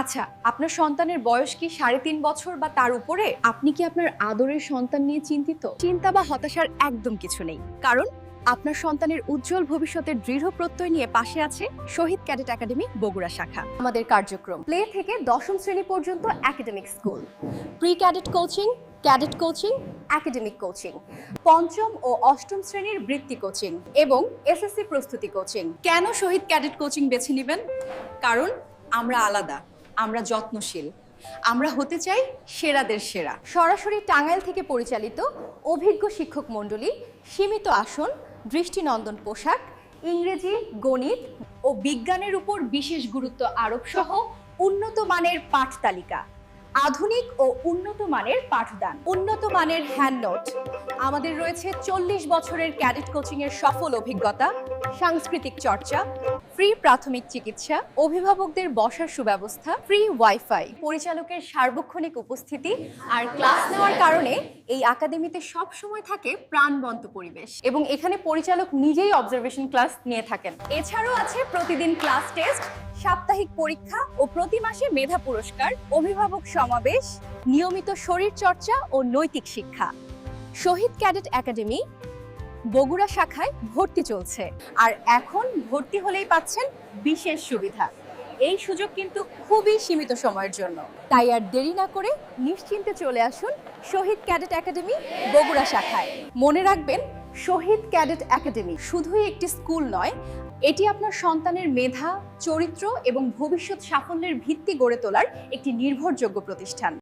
আচ্ছা আপনার সন্তানের বয়স কি সাড়ে তিন বছর বা তার উপরে? আপনি কি আপনার আদরের সন্তান নিয়ে চিন্তিত? চিন্তা বা হতাশার একদম কিছু নেই। কারণ আপনার সন্তানের উজ্জ্বল ভবিষ্যতের দৃঢ় প্রত্যয় নিয়ে পাশে আছে শহীদ ক্যাডেট একাডেমি বগুড়া শাখা। আমাদের কার্যক্রম। প্লে থেকে দশম শ্রেণি পর্যন্ত academic school pre cadet coaching cadet coaching academic coaching পঞ্চম ও অষ্টম শ্রেণির বৃত্তি কোচিং এবং এসএসসি প্রস্তুতি কোচিং কেন শহীদ ক্যাডেট কোচিং বেছে নেবেন? কারণ আমরা আলাদা। আমরা যত্নশীল। আমরা হতে চাই সেরাদের সেরা। সরাসরি টাঙ্গাইল থেকে পরিচালিত অভিজ্ঞ শিক্ষক মণ্ডলী, সীমিত আসন, দৃষ্টিনন্দন পোশাক, ইংরেজি, গণিত ও বিজ্ঞানের উপর বিশেষ গুরুত্ব আরোপ সহ উন্নত মানের পাঠ তালিকা আধুনিক ও উন্নত মানের পাঠদান, উন্নত মানের হ্যান্ড নোট আমাদের রয়েছে চল্লিশ বছরের ক্যাডেট কোচিং এর সফল অভিজ্ঞতা, সাংস্কৃতিক চর্চা, ফ্রি প্রাথমিক চিকিৎসা, অভিভাবকদের বসার সুব্যবস্থা, ফ্রি ওয়াইফাই, পরিচালকের সার্বক্ষণিক উপস্থিতি আর ক্লাস নেওয়ার কারণে এই একাডেমিতে সব সময় থাকে প্রাণবন্ত পরিবেশ এবং এখানে পরিচালক নিজেই অবজারভেশন ক্লাস নিয়ে থাকেন। এছাড়াও আছে প্রতিদিন ক্লাস টেস্ট সাপ্তাহিক পরীক্ষা ও প্রতি মাসে মেধা পুরস্কার, অভিভাবক সমাবেশ, নিয়মিত শরীর চর্চা ও নৈতিক শিক্ষা। শহীদ ক্যাডেট একাডেমি বগুড়া শাখায় ভর্তি চলছে। আর এখন ভর্তি হলেই পাচ্ছেন বিশেষ সুবিধা। এই সুযোগ কিন্তু খুবই সীমিত সময়ের জন্য। তাই আর দেরি না করে নিশ্চিন্তে চলে আসুন শহীদ ক্যাডেট একাডেমি বগুড়া শাখায়। মনে রাখবেন, শহীদ ক্যাডেট একাডেমি শুধুই একটি স্কুল নয়, এটি আপনার সন্তানের মেধা, চরিত্র এবং ভবিষ্যৎ সাফল্যের ভিত্তি গড়ে তোলার একটি নির্ভরযোগ্য প্রতিষ্ঠান।